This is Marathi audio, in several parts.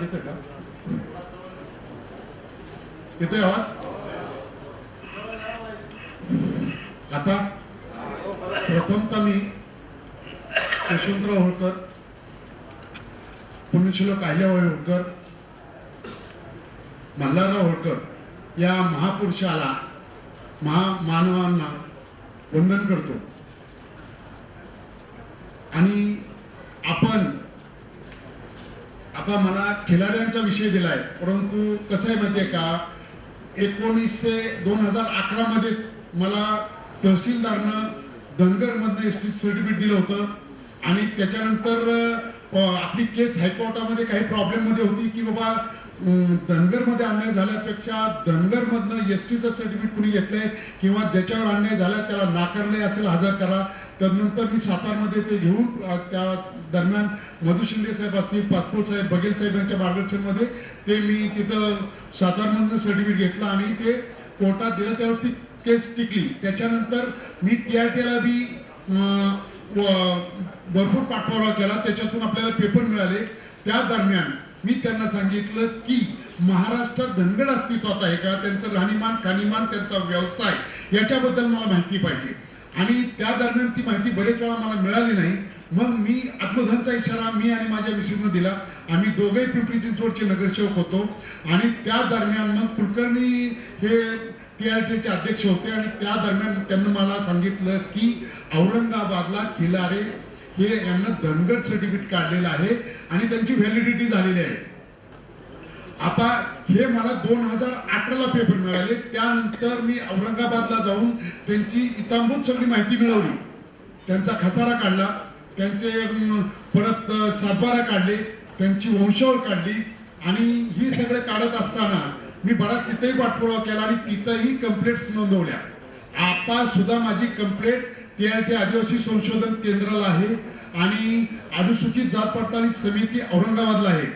आवाज येतोय का? येतोय आवाज? आता प्रथमतः मी यशवंतराव होळकर पुण्यश्लोक अहिल्याबाई होळकर मल्हारराव होळकर या महापुरुषाला महामानवांना वंदन करतो आणि आपण आता मला खिलाड्यांचा विषय दिलाय परंतु कसं आहे माहितीये का? एकोणीसशे दोन हजार अकरा मध्येच मला तहसीलदारनं धनगरमधनं एस टी सर्टिफिकेट दिलं होतं. आणि त्याच्यानंतर आपली केस हायकोर्टामध्ये काही प्रॉब्लेममध्ये होती की बाबा धनगरमध्ये अन्याय झाल्यापेक्षा धनगरमधनं एस टीचं सर्टिफिकेट कुणी घेतलंय? किंवा ज्याच्यावर अन्याय झाला त्याला नाकारले असेल हजर करा. त्यानंतर मी सातारमध्ये ते घेऊन त्या दरम्यान मधु शिंदे साहेब असतील पाचपूर साहेब बघेल साहेब यांच्या मार्गदर्शनमध्ये ते मी तिथं सातारमधनं सर्टिफिकेट घेतलं आणि ते कोर्टात दिलं. त्यावरती केस टिकली. त्याच्यानंतर मी टी आर टीला बी भरपूर पाठपुरावा केला. त्याच्यातून आपल्याला पेपर मिळाले. त्या दरम्यान मी त्यांना सांगितलं की महाराष्ट्रात धनगड अस्तित्वात आहे का? त्यांचं राहणीमान खाणीमान त्यांचा व्यवसाय याच्याबद्दल मला माहिती पाहिजे. आणि त्या दरम्यान ती माहिती बरेच वेळा मला मिळाली नाही. मग मी आत्मधनचा इशारा मी आणि माझ्या मिसेसनं दिला. आम्ही दोघे पिंपरी चिंचवडचे नगरसेवक होतो. आणि त्या दरम्यान मग कुलकर्णी हे टी आर टीचे अध्यक्ष होते आणि त्या दरम्यान त्यांनी मला सांगितलं की औरंगाबादला किलारे हे यांना धनगड सर्टिफिकेट काढलेलं आहे आणि त्यांची व्हॅलिडिटी झालेली आहे. आता हे मला दोन हजार अठराला पेपर मिळाले. त्यानंतर मी औरंगाबादला जाऊन त्यांची इतांभूत सगळी माहिती मिळवली. त्यांचा खसारा काढला. त्यांचे परत सातबारा काढले. त्यांची वंशावळ काढली. आणि ही सगळे काढत असताना मी बराच तिथेही पाठपुरावा केला आणि तिथंही कंप्लेंट्स नोंदवल्या. आता सुद्धा माझी कंप्लेंट टी आय टी आदिवासी संशोधन केंद्राला आहे आणि अनुसूचित जात पडताळणी समिती औरंगाबादला आहे.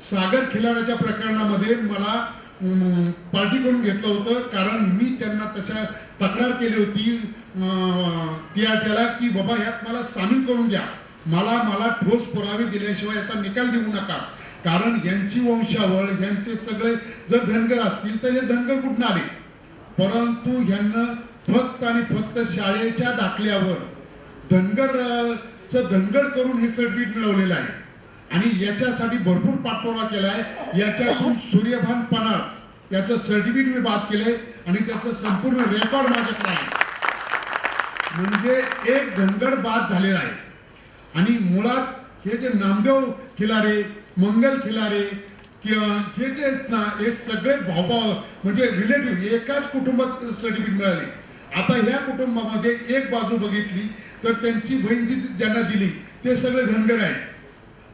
सागर खिलाराच्या प्रकरणामध्ये मला पार्टी पार्टीकडून घेतलं होतं. कारण मी त्यांना तशा तक्रार केली होती पी आर टीला की बाबा यात मला सामील करून घ्या मला मला ठोस पुरावे दिल्याशिवाय याचा निकाल देऊ नका. कारण यांची वंशावळ यांचे सगळे जर धनगर असतील तर हे धनगर कुठून आले? परंतु यांना फक्त आणि फक्त शाळेच्या दाखल्यावर धनगर धनगर करून हे सर्टिफिकेट मिळवलेलं आहे. आणि याच्यासाठी भरपूर पाठपुरावा केलाय. याच्यातून सूर्यभान पणाळ याचं सर्टिफिकेट मी बाद केलंय आणि त्याचं संपूर्ण रेकॉर्ड माझ्याकडे आहे. म्हणजे एक धनगर बाद झालेला आहे. आणि मुळात हे जे नामदेव खिलारे मंगल खिलारे किंवा हे जे हे सगळे भाऊभाव म्हणजे रिलेटिव्ह एकाच कुटुंबात सर्टिफिकेट मिळाले. आता ह्या कुटुंबामध्ये एक बाजू बघितली तर त्यांची बहीण जी ज्यांना दिली ते सगळे धनगर आहेत.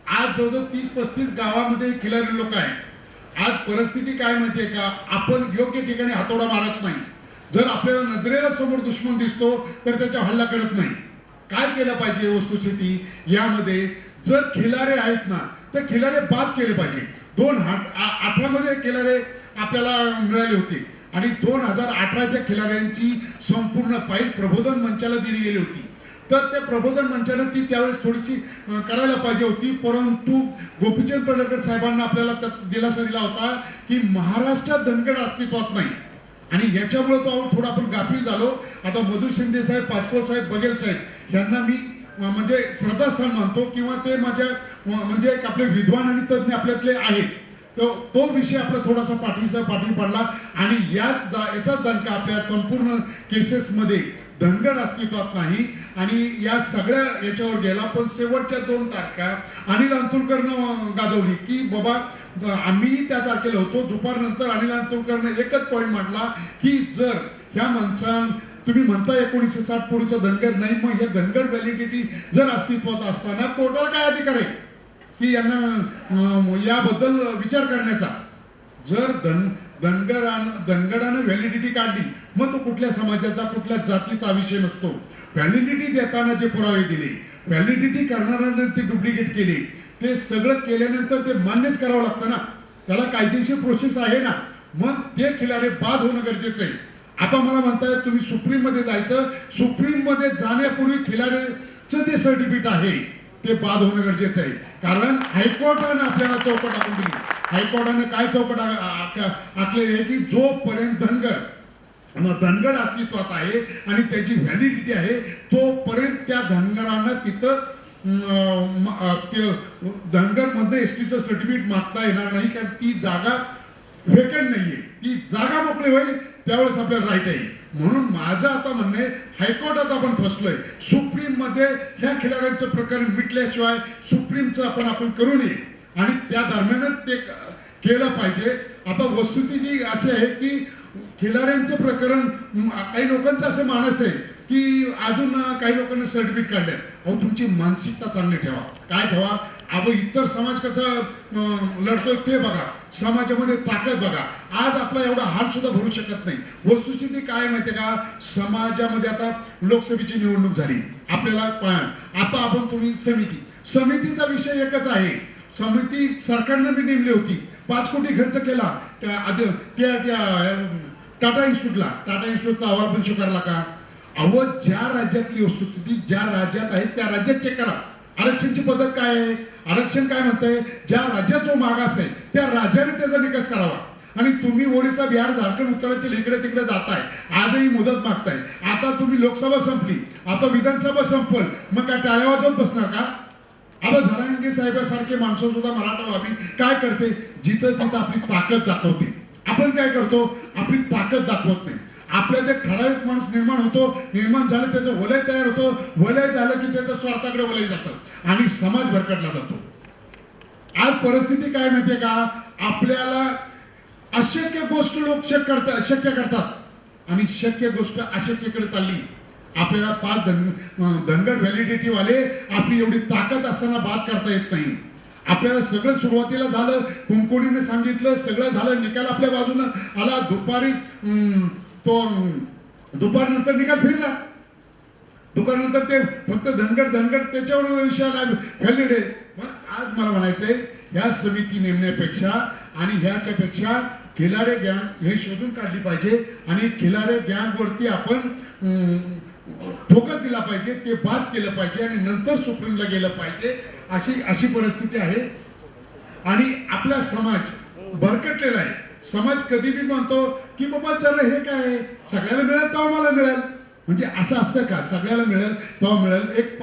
आज जवळजवळ तीस पस्तीस गावामध्ये खिलारी लोक आहेत. आज परिस्थिती काय माहितीये का? आपण योग्य ठिकाणी हातोडा मारत नाही. जर आपल्याला नजरेला समोर दुश्मन दिसतो तर त्याच्या हल्ला करत नाही. काय केलं पाहिजे वस्तुस्थिती? यामध्ये जर खिलारे आहेत ना तर खिलारे बाद केले पाहिजे. दोन अठरा मध्ये खिलारे आपल्याला मिळाले होते. आणि दोन हजार अठराच्या खिलाऱ्यांची संपूर्ण पाईल प्रबोधन मंचाला दिली गेली होती. तर ते प्रबोधन मंचानं ती त्यावेळेस थोडीशी करायला पाहिजे होती. परंतु गोपीचंद पडळकर साहेबांना आपल्याला त्यात दिलासा दिला होता की महाराष्ट्रात धनगड अस्तित्वात नाही. आणि याच्यामुळे तो आपण थोडा आपण गाफील झालो. आता मधु शिंदे साहेब पाचपोळ साहेब बघेल साहेब यांना मी म्हणजे श्रद्धास्थान मानतो किंवा ते माझ्या म्हणजे आपले विद्वान आणि तज्ज्ञ आपल्यातले आहेत. तो तो विषय आपला थोडासा पाठीचा पाठी पडला. आणि याच दा- याचाच दणका आपल्या संपूर्ण केसेसमध्ये धनगड अस्तित्वात नाही. आणि या सगळ्या याच्यावर गेला पण शेवटच्या दोन तारखा अनिल अंतुरकरनं गाजवली की बाबा आम्ही त्या तारखेला होतो. दुपारनंतर अनिल अंतुरकरनं एकच पॉईंट मांडला की जर ह्या माणसां तुम्ही म्हणता एकोणीसशे साठ पूर्वीचं धनगर नाही मग हे धनगर व्हॅलिडिटी जर अस्तित्वात असताना कोर्टाला काय अधिकार आहे? की यांना याबद्दल विचार करण्याचा? जर धन धनगरान धनगडानं व्हॅलिडिटी काढली. मग तो कुठल्या समाजाचा कुठल्या जातीचा विषय नसतो. व्हॅलिडिटी देताना जे पुरावे दिले. व्हॅलिडिटी करणाऱ्यांना ते डुप्लिकेट केले. ते सगळं केल्यानंतर ते मान्यच करावं लागतं ना. त्याला कायदेशीर प्रोसेस आहे ना. मग ते खिलाडे बाद होणं गरजेचं आहे. आता मला म्हणताय तुम्ही सुप्रीममध्ये जायचं. सुप्रीममध्ये जाण्यापूर्वी खिलाडीचं जे सर्टिफिकेट आहे ते बाद होणं गरजेचं आहे. कारण हायकोर्टानं आपल्याला चौकट आखून दिली. हायकोर्टानं काय चौकट आखले आखलेली आहे की जोपर्यंत धनगर धनगर अस्तित्वात आहे आणि त्याची व्हॅलिडिटी आहे तोपर्यंत त्या धनगरानं तिथं अं, म- धनगरमधनं एस टीचं सर्टिफिकेट मागता येणार नाही कारण ती जागा व्हेकंट नाहीये. ती जागा मोकळी होईल त्यावेळेस आपल्याला राईट आहे. म्हणून माझं आता म्हणणं आहे हायकोर्टात आपण फसलोय. सुप्रीममध्ये ह्या खिलाऱ्यांचं प्रकरण मिटल्याशिवाय सुप्रीमचं आपण आपण करू नये. आणि त्या दरम्यानच ते केलं पाहिजे. आता वस्तुस्थिती अशी आहे की खिलाऱ्यांचं प्रकरण काही लोकांचं असं मानस आहे की अजून काही लोकांना सर्टिफिकेट काढले. अहो तुमची मानसिकता चांगली ठेवा. काय ठेवा? अहो इतर समाज कसा लढतोय ते बघा. समाजामध्ये ताकद बघा. आज आपला एवढा हाल सुद्धा भरू शकत नाही. वस्तुस्थिती काय माहितीये का? समाजामध्ये आता लोकसभेची निवडणूक झाली. आपल्याला आता आपण तुम्ही समिती. समितीचा विषय एकच आहे. समिती सरकारनं बी नेमली होती. पाच कोटी खर्च केला. त्या आधी त्या त्या टाटा इन्स्टिट्यूटला. टाटा इन्स्टिट्यूटचा अहवाल पण स्वीकारला का? अहो ज्या राज्यातली वस्तुस्थिती ज्या राज्यात आहे त्या राज्यात चेक करा. आरक्षणची पद्धत काय आहे? आरक्षण काय म्हणतंय? ज्या राज्यात जो मागास आहे त्या राज्याने त्याचा निकास करावा. आणि तुम्ही ओडिसा बिहार झारखंड उत्तरांचल इकडे तिकडे जाताय. आजही मुदत मागताय. आता तुम्ही लोकसभा संपली. आता विधानसभा संपल. मग काय टाळ्या वाजवत बसणार का? आता झरांगे साहेबासारखे माणसं सुद्धा मराठा लॉबी काय करते? जिथं तिथं आपली ताकद दाखवते. आपण काय करतो? आपली ताकद दाखवत नाही. आपल्या ते ठराविक माणूस निर्माण होतो. निर्माण झालं त्याचं वलय तयार होतो. वलय झालं की त्याचं स्वार्थाकडे वलय जातं. आणि समाज भरकटला जातो. आज परिस्थिती काय माहितीये का? आपल्याला अशक्य गोष्ट लोक शक्य करतात शक्य करतात. आणि शक्य गोष्ट अशक्यकडे चालली. आपल्याला पाच धन धनगड धनगर व्हॅलिडिटी वाले आपली एवढी ताकद असताना बाद करता येत नाही. आपल्याला सगळं सुरुवातीला झालं कुंकुडीने सांगितलं सगळं झालं निकाल आपल्या बाजूनं आला दुपारी अं, तो दुपारनंतर निकाल फिरला. दुपारनंतर ते फक्त धनगड धनगड त्याच्यावर विषयाला व्हॅलिड आहे. मग आज मला म्हणायचंय ह्या समिती नेमण्यापेक्षा आणि ह्याच्यापेक्षा खिलारे गँग हे शोधून काढली पाहिजे आणि खिलारे गँगवरती आपण धोका दिला पाहिजे ते बाद केलं पाहिजे आणि नंतर सुप्रीमला गेलं पाहिजे अशी अशी परिस्थिती आहे. आणि आपला समाज भरकटलेला आहे. समाज कधी बी म्हणतो की बाबा चला हे काय आहे? सगळ्याला मिळेल तेव्हा मला मिळेल. म्हणजे असं असतं का? सगळ्याला मिळेल तेव्हा मिळेल. एक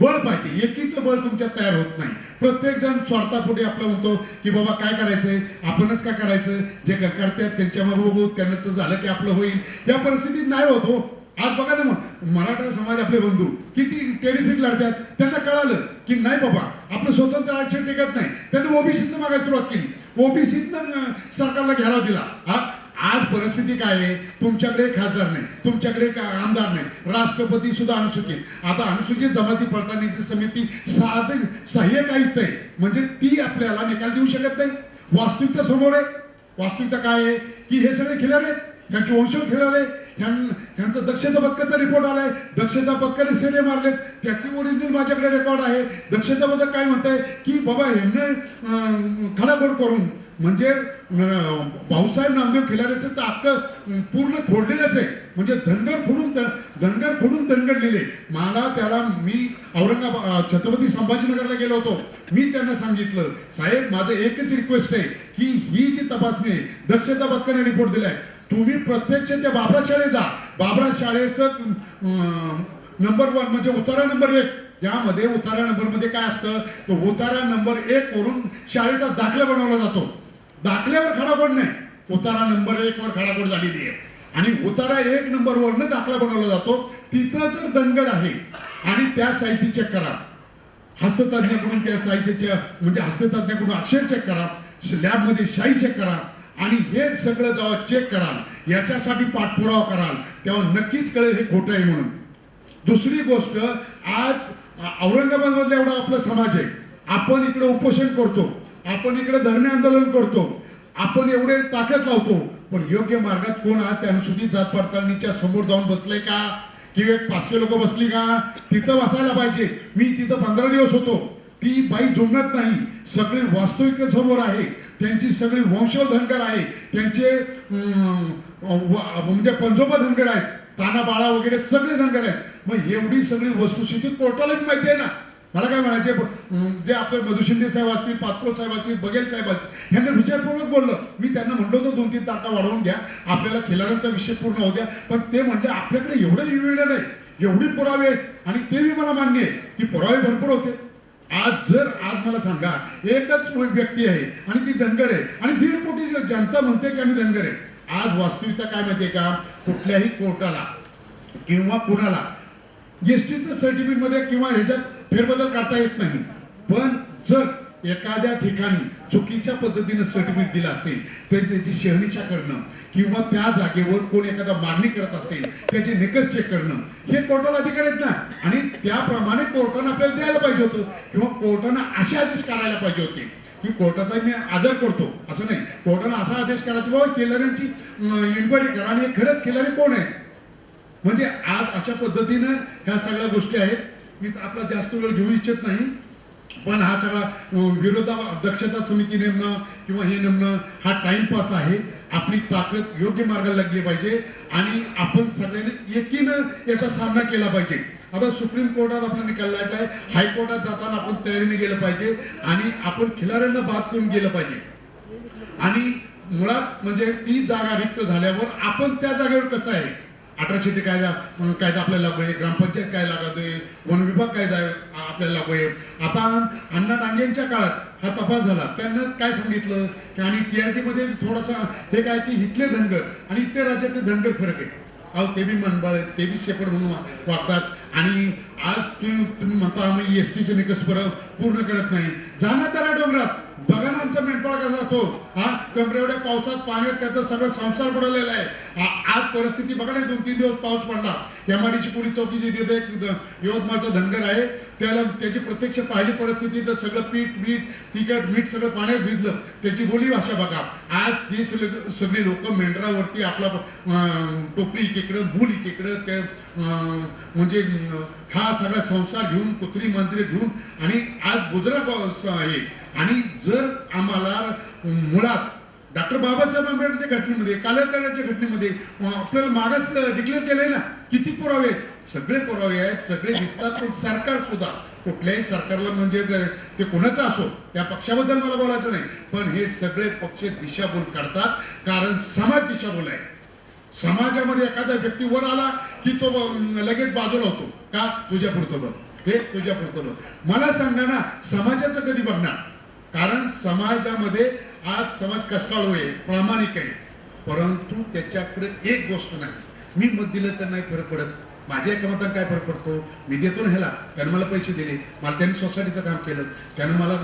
बळ पाहिजे. एकीचं बळ तुमच्या तयार होत नाही. प्रत्येक जण स्वार्थापुढे आपला म्हणतो की बाबा काय करायचंय? आपणच काय करायचं? जे करतात त्यांच्या मग बघू. त्यांचं झालं की आपलं होईल. या परिस्थितीत नाही होत हो. आज बघा ना मग. मराठा समाज आपले बंधू. किती टेरिफिक लढतात त्यांना कळालं की नाही बाबा आपलं स्वतंत्र आरक्षण टिकत नाही. त्यांनी ओबीसीतनं मागायला सुरुवात केली. ओबीसीतनं सरकारला घ्यायला दिला. हा? आज परिस्थिती काय आहे? तुमच्याकडे खासदार नाही. तुमच्याकडे आमदार नाही. राष्ट्रपती सुद्धा अनुसूचित. आता अनुसूचित जमाती पडताळणीची समिती साध सहाय्यक आयुक्त आहे. म्हणजे ती आपल्याला निकाल देऊ शकत नाही. वास्तविकता समोर आहे. वास्तविकता काय आहे? की हे सगळे खिलारे आहेत. त्यांचे वंशज खिलारे यांचा ह्यांचा दक्षता पथकाचा रिपोर्ट आलाय. दक्षता पथकाने सेरे मारलेत. त्याचे ओरिजिनल माझ्याकडे रेकॉर्ड आहे. दक्षता पथक काय म्हणताय? की बाबा यांनी खडाखोड करून म्हणजे भाऊसाहेब नामदेव खिलाऱ्याचं तर अख्खं पूर्ण फोडलेलंच आहे. म्हणजे धनगर फोडून धनगर फोडून धनगर लिहिले मला त्याला मी औरंगाबाद छत्रपती संभाजीनगरला गेलो होतो. मी त्यांना सांगितलं साहेब माझं एकच रिक्वेस्ट आहे की ही जी तपासणी आहे दक्षता पथकाने रिपोर्ट दिलाय. तुम्ही प्रत्यक्ष त्या बाबरा शाळेत जा. बाबरा शाळेचं अं, नंबर वन म्हणजे उतारा नंबर एक. यामध्ये उतारा नंबरमध्ये काय असतं? तर उतारा नंबर एक वरून शाळेचा दाखला बनवला जातो. दाखल्यावर खडाखोड नाही. उतारा नंबर एक वर खडाखोड झालेली आहे. आणि उतारा एक नंबर वरनं दाखला बनवला जातो. तिथं जर दणगड आहे. आणि त्या साहित्य चेक करा. हस्ततज्ञाकडून त्या साहित्याच्या म्हणजे हस्ततज्ञाकडून अक्षर चेक करा. लॅबमध्ये शाई चेक करा. आणि हे सगळं जेव्हा चेक कराल याच्यासाठी पाठपुरावा कराल तेव्हा नक्कीच कळेल हे खोटं आहे म्हणून. दुसरी गोष्ट आज औरंगाबादमधला एवढा आपला समाज आहे. आपण इकडे उपोषण करतो आपण इकडे धरणे आंदोलन करतो आपण एवढे ताकद लावतो पण योग्य मार्गात कोण आहात त्या अनुसूचित जात पडताळणीच्या समोर जाऊन बसले का? किंवा एक पाचशे लोक बसली का? तिथं बसायला पाहिजे. मी तिथं पंधरा दिवस होतो. ती बाई जुमत नाही. सगळी वास्तविकता समोर आहे. त्यांची सगळी वंशव धनगर आहे. त्यांचे म्हणजे पंजोबा धनगर आहेत. ताना बाळा वगैरे सगळे धनगर आहेत. मग एवढी सगळी वस्तुस्थिती कोर्टाला माहिती आहे ना. मला काय म्हणायचे जे आपले मधु शिंदे साहेब असतील पातपोळ साहेब असतील बघेल साहेब असतील यांना विचारपूर्वक बोललो. मी त्यांना म्हणलो होतं दोन तीन तारखा वाढवून घ्या. आपल्याला खिलाऱ्यांचा विषय पूर्ण होऊ द्या. पण ते म्हटले आपल्याकडे एवढं इव्हिडंट आहे एवढी पुरावे आहेत. आणि ते मी मला मान्य आहे की पुरावे भरपूर होते. आज जर आज मला सांगा एकच व्यक्ती आहे आणि ती धनगर आहे आणि दीड कोटी जनता म्हणते की आम्ही धनगर आहे. आज वास्तविकता काय माहितीये का? कुठल्याही कोर्टाला किंवा कुणाला एस टीचं सर्टिफिकेटमध्ये किंवा ह्याच्यात फेरबदल करता येत नाही. पण जर एखाद्या ठिकाणी चुकीच्या पद्धतीनं सर्टिफिकेट दिलं असेल तरी त्याची शहनिशा करणं किंवा त्या जागेवर कोण एखादा मागणी करत असेल त्याचे निकष चेक करणं हे कोर्टाला अधिकार आहेत ना? आणि त्याप्रमाणे कोर्टानं आपल्याला द्यायला पाहिजे होतं किंवा कोर्टानं असे आदेश करायला पाहिजे होते. की कोर्टाचा मी आदर करतो असं नाही. कोर्टानं असा आदेश करायचा बाबा केलऱ्यांची इन्क्वायरी करा आणि हे खरंच केल्याने कोण आहे? म्हणजे आज अशा पद्धतीनं ह्या सगळ्या गोष्टी आहेत. मी आपला जास्त वेळ घेऊ इच्छित नाही. पण हा सगळा विरोधा दक्षता समिती नेमणं किंवा हे नेमणं हा टाइमपास आहे. आपली ताकद योग्य मार्गाला लागली पाहिजे आणि आपण सगळ्यांनी एकीनं याचा सामना केला पाहिजे. आता सुप्रीम कोर्टात आपला निकाल लागला आहे हायकोर्टात जाताना आपण तयारीने गेलं पाहिजे आणि आपण खिलाऱ्यांना बाद करून गेलं पाहिजे. आणि मुळात म्हणजे ती जागा रिक्त झाल्यावर आपण त्या जागेवर कसं आहे? अठराशे ते कायदा कायदा आपल्याला लागू आहे. ग्रामपंचायत काय लागत आहे? वन विभाग कायदा आपल्याला लागू आहे. आता अण्णा डांगेंच्या काळात हा तपास झाला. त्यांना काय सांगितलं? की आणि टीआरटी मध्ये थोडासा हे काय की इथले धनगर आणि इतर राज्यातले धनगर फरक आहे. अहो ते बी मनबळ ते बी शेपड म्हणून वागतात. आणि आज तुम्ही तुम्ही म्हणता आम्ही एस टीचे निकष पूर्ण करत नाही. जाणार त्याला डोंगरात. बघा ना आमचा मेंढपाळ कसा राहतो. हा? कमरे एवढ्या पावसात पाण्यात त्याचा सगळं संसार बुडवलेला आहे. आज परिस्थिती बघा ना दोन तीन दिवस पाऊस पडला. एमआयडीची पोलीस चौकी जी तिथे यवतमाळचा धनगर आहे त्याला त्याची प्रत्यक्ष पाहिली परिस्थिती तर सगळं पीठ मीठ तिखट मीठ सगळं पाण्यात भिजलं. त्याची बोली भाषा बघा. आज ती सगळी सगळी लोक मेंढरावरती आपला टोपली एकीकडं भूल एकीकडं ते अं, म्हणजे हा सगळा संसार घेऊन कुत्री मंत्री घेऊन आणि आज गुजरात आहे आणि जर आम्हाला मुळात डॉक्टर बाबासाहेब आंबेडकरच्या घटनेमध्ये कालेकरांच्या घटनेमध्ये आपल्याला मागास डिक्लेअर केलंय ना किती पुरावे आहेत? सगळे पुरावे आहेत सगळे दिसतात पण सरकार सुद्धा कुठल्याही सरकारला म्हणजे ते कोणाचं असो त्या पक्षाबद्दल मला बोलायचं नाही पण हे सगळे पक्ष दिशाभूल करतात कारण समाज दिशाभूल आहे. समाजामध्ये एखादा व्यक्ती वर आला की तो लगेच बाजूला होतो. का? तुझ्या पुरतं बघ. हे तुझ्या पुरतं बघ. मला सांगा ना समाजाचं कधी बघणार? कारण समाजामध्ये आज समाज कसकाळू आहे प्रामाणिक आहे. परंतु त्याच्याकडे एक गोष्ट नाही. मी मत दिलं तर नाही फरक पडत. माझ्या एका मतानं काय फरक पडतो? मी देतो ना ह्याला. त्यानं मला पैसे दिले. मला त्यांनी सोसायटीचं काम केलं. त्यानं मला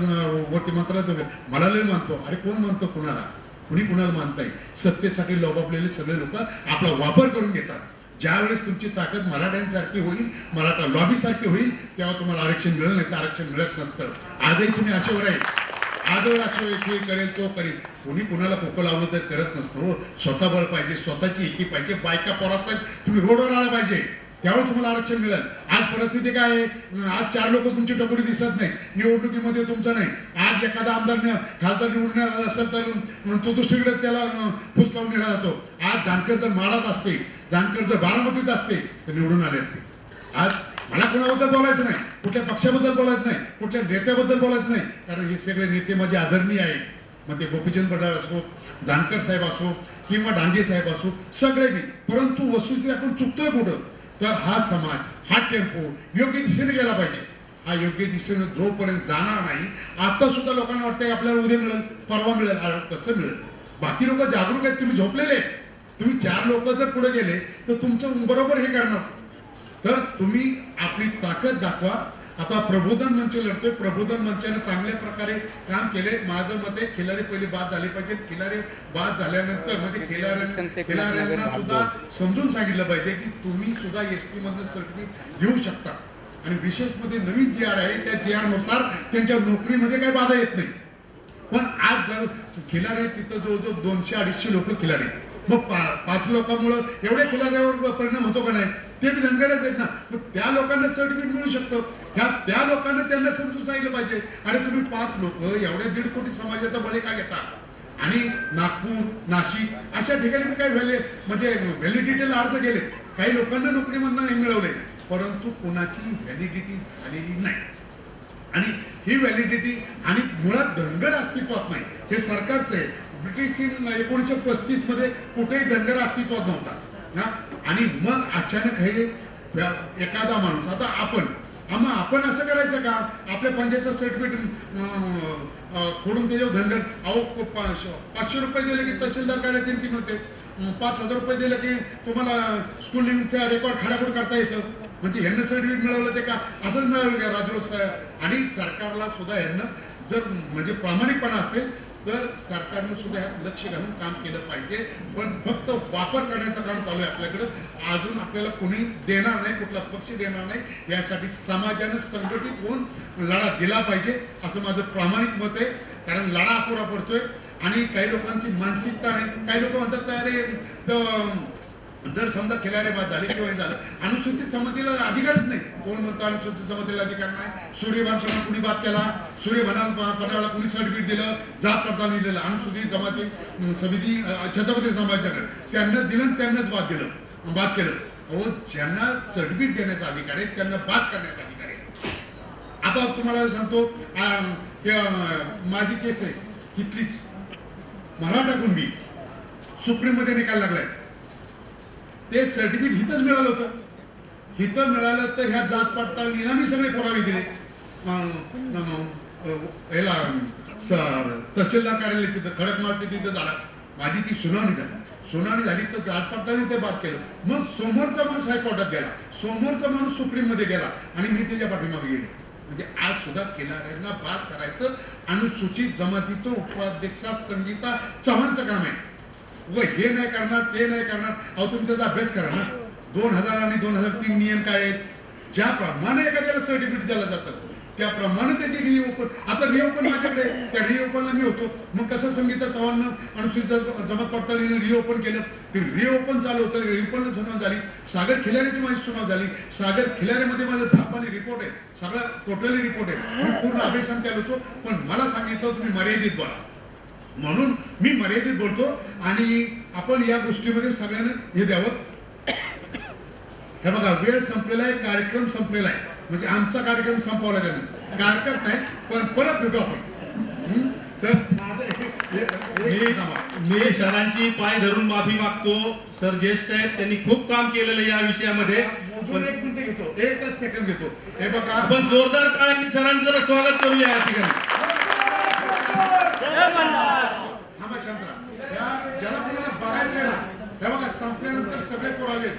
वरती मंत्रालयात दिलं मला लय मानतो. अरे कोण मानतो कुणाला? कुणी कुणाला मानताय? सत्तेसाठी लोबापलेले सगळे लोक आपला वापर करून घेतात. ज्यावेळेस तुमची ताकद मराठ्यांसारखी होईल मराठा लॉबी सारखी होईल तेव्हा तुम्हाला आरक्षण मिळेल नाही तर आरक्षण मिळत नसतं. आजही तुम्ही अशावर आहे. आजवर असं हे करेल तो करेल कोणी कुणाला पोकं लावलं तर करत नसतो हो. स्वतः बळ पाहिजे स्वतःची एकी पाहिजे बायका पोरासाहेब तुम्ही रोडवर आला पाहिजे. त्यावेळी तुम्हाला आरक्षण मिळेल. आज परिस्थिती काय आहे? आज चार लोक तुमची टपोरी दिसत नाही निवडणुकीमध्ये तुमचं नाही. आज एखादा आमदार खासदार निवडून असेल तर तो दुसरीकडे त्याला फुस लावून नेला जातो. आज जानकर जर माडात असते जानकर जर बारामतीत असते तर निवडून आले असते आज मला कोणाबद्दल बोलायचं नाही. कुठल्या पक्षाबद्दल बोलायचं नाही. कुठल्या नेत्याबद्दल बोलायचं नाही. कारण हे सगळे नेते माझे आदरणीय आहेत. मग ते गोपीचंद बडाळ असो जानकर साहेब असो किंवा डांगे साहेब असो सगळे मी. परंतु वस्तुस्थिती आपण चुकतोय कुठं? तर हा समाज हा टेम्पो योग्य दिशेने गेला पाहिजे. हा योग्य दिशेने जोपर्यंत जाणार नाही आता सुद्धा लोकांना वाटतंय आपल्याला उद्या मिळेल परवा मिळेल कसं मिळेल? बाकी लोक जागरूक आहेत तुम्ही झोपलेले आहेत. तुम्ही चार लोक जर पुढे गेले तर तुमचं बरोबर हे करणार. तर तुम्ही आपली ताकद दाखवा. आता प्रबोधन मंच लढतोय. प्रबोधन मंचाने चांगल्या प्रकारे काम केले. माझं मत आहे खिलारी पहिले बाद झाले पाहिजे. खिलारी बाद झाल्यानंतर म्हणजे खिलाऱ्यांना सुद्धा समजून सांगितलं पाहिजे की तुम्ही सुद्धा एस टी मधनं सर्टिफिकेट घेऊ शकता. आणि विशेषमध्ये नवीन जी आर आहे त्या जी आरनुसार त्यांच्या नोकरीमध्ये काही बाधा येत नाही. पण आज जर खिलारी आहेत, तिथं जवळजवळ दोनशे अडीचशे लोक खिलारी आहेत. मग पा- पाच लोकांमुळं एवढ्या खुलाऱ्यावर परिणाम होतो का नाही ते बी धनगडच आहेत ना. मग त्या लोकांना सर्टिफिकेट मिळू शकतं. ह्या त्या लोकांना त्यांना समजून सांगितलं पाहिजे. अरे तुम्ही पाच लोक एवढ्या दीड कोटी समाजाचा बळी का घेता? आणि नागपूर नाशिक अशा ठिकाणी पण काय व्हॅले म्हणजे व्हॅलिडिटीला अर्ज गेले काही लोकांना नोकरीमधनं नाही मिळवले. परंतु कोणाची व्हॅलिडिटी झालेली नाही. आणि ही व्हॅलिडिटी आणि मुळात धनगड अस्तित्वात नाही. हे सरकारचं आहे. ब्रिटिश एकोणीसशे पस्तीसमध्ये कुठेही धनगर अस्तित्वात नव्हता. ना आणि मग अचानक हे एखादा माणूस आता आपण आम्हा आपण असं करायचं का? आपल्या पंचायतचं सर्टिफिकेट खोडून त्याच्यावर धनगर अहो पाचशे पाचशे रुपये दिले की तहसीलदार कार्यालयात की नव्हते पाच हजार रुपये दिले की तुम्हाला स्कूल लिव्हिंगचा रेकॉर्ड खाडाखोड करता येतं? म्हणजे ह्यांना सर्टिफिकेट मिळवलं ते का? असंच मिळालं का राजरोस आणि सरकारला सुद्धा ह्यांना जर म्हणजे प्रामाणिकपणा असेल तर सरकारनं सुद्धा ह्यात लक्ष घालून काम केलं पाहिजे. पण फक्त वापर करण्याचं काम चालू आहे आपल्याकडं. अजून आपल्याला कोणी देणार नाही कुठला पक्ष देणार नाही. यासाठी समाजानं संघटित होऊन लढा दिला पाहिजे असं माझं प्रामाणिक मत आहे. कारण लढा अपुरा पडतोय आणि काही लोकांची मानसिकता नाही. काही लोक म्हणतात अरे जर समजा खिलारे बाद झाले किंवा हे झालं अनुसूचित समाधीला अधिकारच नाही. कोण म्हणतो अनुसूचित जमातीला अधिकार नाही? सूर्यभानपणा कुणी बाद केला? सूर्यभानाला कुणी सर्टिफिकेट दिलं? जात पडताळणी दिलं अनुसूचित जमाती समिती छत्रपती संभाजीनगर त्यांना दिलं त्यांनाच बाद दिलं. बाद केलं. अहो ज्यांना सर्टिफिकेट देण्याचा अधिकार आहे त्यांना बाद करण्याचा अधिकार आहे. आता तुम्हाला सांगतो हे, माझी केस आहे तिथलीच. मराठा कुणबी सुप्रीममध्ये निकाल लागलाय. ते सर्टिफिकेट हिथंच मिळालं होतं. हिथं मिळालं तर ह्या जात पडताळणीला मी सगळे पुरावे दिले. ह्याला तहसीलदार कार्यालय तिथं खडकमारती तिथं झाला. माझी ती सुनावणी झाली. सुनावणी झाली तर जात पडताळणी ते बाद केलं. मग समोरचा माणूस हायकोर्टात गेला. समोरचा माणूस सुप्रीममध्ये गेला. आणि मी त्याच्या पाठीमागे गेले. म्हणजे आज सुद्धा किनाऱ्यांना बाद करायचं. अनुसूचित जमातीचं उपाध्यक्षा संगीता चव्हाणचं काम आहे. व हे नाही करणार ते नाही करणार अहो तुम्ही त्याचा अभ्यास करा ना दोन हजार आणि दोन हजार तीन नियम काय आहेत? ज्याप्रमाणे एखाद्याला सर्टिफिकेट दिलं जातं त्याप्रमाणे त्याची रिओपन आता रिओपन माझ्याकडे त्या रिओपनला मी होतो. मग कसं संगीता चव्हाणनं अनुसूचित जमात पडताळीने रिओपन केलं? ते रिओपन चालू होतं. रिओपनला सुनाव झाली. सागर खिलाऱ्याची माझी सुनाव झाली. सागर खिलाऱ्यामध्ये माझं धापाने रिपोर्ट आहे. सगळा टोटली रिपोर्ट आहे. मी पूर्ण अभ्यासान केलं होतो. पण मला सांगितलं तुम्ही मर्यादित बोला. म्हणून मी मर्यादित बोलतो आणि आपण या गोष्टीमध्ये सगळ्यांना हे द्यावं. हे बघा वेळ संपलेला आहे कार्यक्रम संपलेला आहे. म्हणजे आमचा कार्यक्रम संपवला त्याने कार्यक्रम नाही पण परत भेटू आपण. हं? तर मी सरांची पाय धरून माफी मागतो. सर ज्येष्ठ आहेत त्यांनी खूप काम केलेलं आहे या विषयामध्ये. एक मिनिट घेतो. एकच सेकंद घेतो. हे बघा. आपण जोरदार टाळ्यांनी सरांचं स्वागत करूया या ठिकाणी. थांबा शांतरा या ज्याला कोणाला बघायचंय ना हे बघा संपल्यानंतर सगळे पुरावे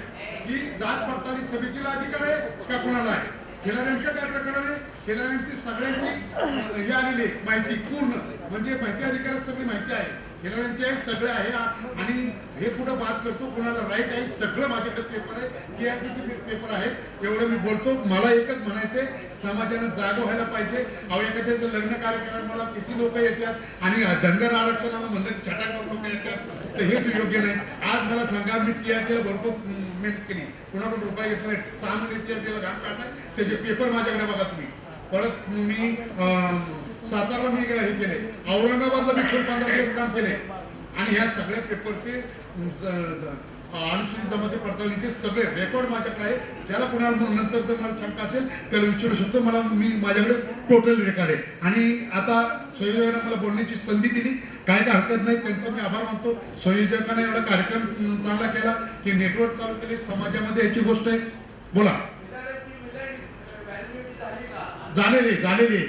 की जात पडताळी समितीला अधिकार आहे का कोणाला आहे? खिलाऱ्यांचं काय प्रकार आहे खिलाऱ्यांची सगळ्यांची हे आलेली आहे माहिती पूर्ण. म्हणजे माहिती अधिकारात सगळी माहिती आहे. खिलाऱ्यांची सगळं आहे. आणि हे पुढे बात करतो कोणाला राईट आहे सगळं माझ्याकडे पेपर आहे. टीआरपीचे पेपर आहेत. एवढं मी बोलतो. मला एकच म्हणायचंय समाजानं जाग व्हायला पाहिजे. अहो एखाद्याचं लग्न कार्यक्रम मला किती लोक येतात आणि धनगर आरक्षणाला म्हणलं छटाक लोक येतात तर हे तू योग्य नाही. आज मला सांगा मी टीआरपीला भरपूर मेहनत केली. कुणाकडून रुपये नाही सहा महिने पीला घाम काढलाय त्याचे पेपर माझ्याकडे बघा तुम्ही. परत मी अं, सातारला मी हे केले. औरंगाबादला मी खूप दिवस काम केले. आणि ह्या सगळ्या पेपरचे अनुसूचित जमाती पडताळणीचे सगळे रेकॉर्ड माझ्याकडे आहे ज्याला कुणाला नंतर जर मला शंका असेल त्याला विचारू शकतो. मला मी माझ्याकडे टोटल रेकॉर्ड आहे. आणि आता संयोजकांना मला बोलण्याची संधी दिली. काय काय हरकत नाही त्यांचं मी आभार मानतो. संयोजकाने एवढा कार्यक्रम चांगला केला की नेटवर्क चालू केले. समाजामध्ये याची गोष्ट आहे. बोला. झालेली झालेली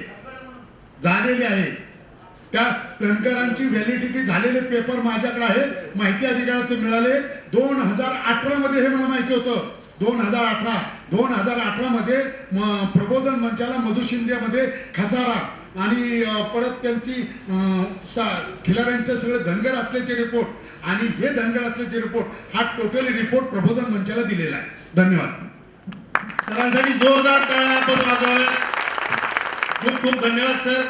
झालेली आहे. त्या धनगरांची व्हॅलिडिटी झालेले पेपर माझ्याकडे आहे. माहिती अधिकारात ते मिळाले. दोन हजार अठरा मध्ये हे मला माहिती होतं. दोन हजार अठरा. दोन हजार अठरा मध्ये प्रबोधन मंचाला मधु शिंदेमध्ये खसारा आणि परत त्यांची खिलाड्यांचे खिलाऱ्यांचे सगळे धनगर असल्याचे रिपोर्ट आणि हे धनगर असल्याचे रिपोर्ट हा टोटली रिपोर्ट प्रबोधन मंचाला दिलेला आहे. धन्यवाद. सरांसाठी जोरदार टाळ्या आपण वाजवाव्या